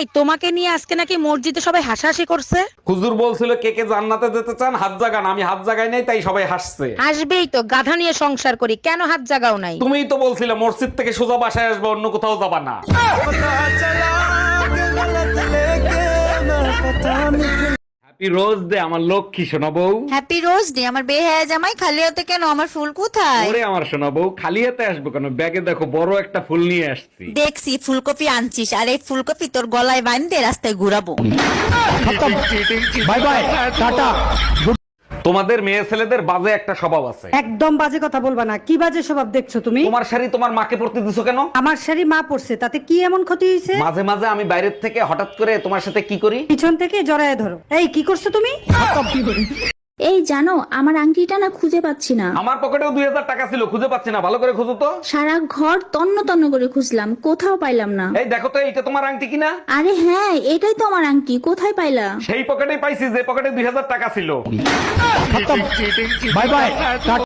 এই তোমাকে নিয়ে আজকে নাকি মসজিদে সবাই হাসাহাসি করছে? হুজুর বলছিল কে কে জান্নাতে যেতে চান হাত জাগান। আমি হাত জাগাই নাই তাই সবাই হাসছে। হাসবেই তো গাধা নিয়ে সংসার করি কেন হাত জাগাও নাই? তুমিই তো বলছিলে মসজিদ থেকে সোজা বাসায় আসবে অন্য কোথাও যাবা না। হ্যাপি রোজ ডে আমার লক্ষ্মী শোনা বউ। হ্যাপি রোজ ডে আমার বেহায়া জামাই খালি হাতে কেন? আমার ফুল কোথায়? ওরে আমার শোনা বউ খালি হাতে আসব কেন? ব্যাগে দেখো বড় একটা ফুল নিয়ে আসছি। দেখছি ফুলকপি আনছিস আর এই ফুলকপি তোর গলায় বাঁধতে রাস্তায় ঘুরাবো। বাই বাই টাটা তোমাদের মেয়ে ছেলেদের বাজে একটা স্বভাব আছে। একদম বাজে কথা বলবা না। কি বাজে স্বভাব দেখছ তুমি? তোমার শাড়ি তোমার মাকে পড়তে দিছো কেন? আমার শাড়ি মা পড়ছে তাতে কি এমন ক্ষতি হয়েছে মাঝে মাঝে আমি বাইরের থেকে হঠাৎ করে তোমার সাথে কি করি? পিছন থেকে জড়ায় ধরো। এই কি করছ তুমি? এই জানো আমার আংটিটা না খুঁজে পাচ্ছি না। আমার পকেটেও দুই হাজার টাকা ছিল খুঁজে পাচ্ছি না। ভালো করে খুঁজো তো। সারা ঘর তন্ন তন্ন করে খুঁজলাম কোথাও পাইলাম না। এই দেখো তো এইটা তোমার আংটি কিনা? আরে হ্যাঁ এটাই তো আমার আংটি কোথায় পাইলা? সেই পকেটেই পাইছি যে পকেটে দুই হাজার টাকা ছিল। Bye bye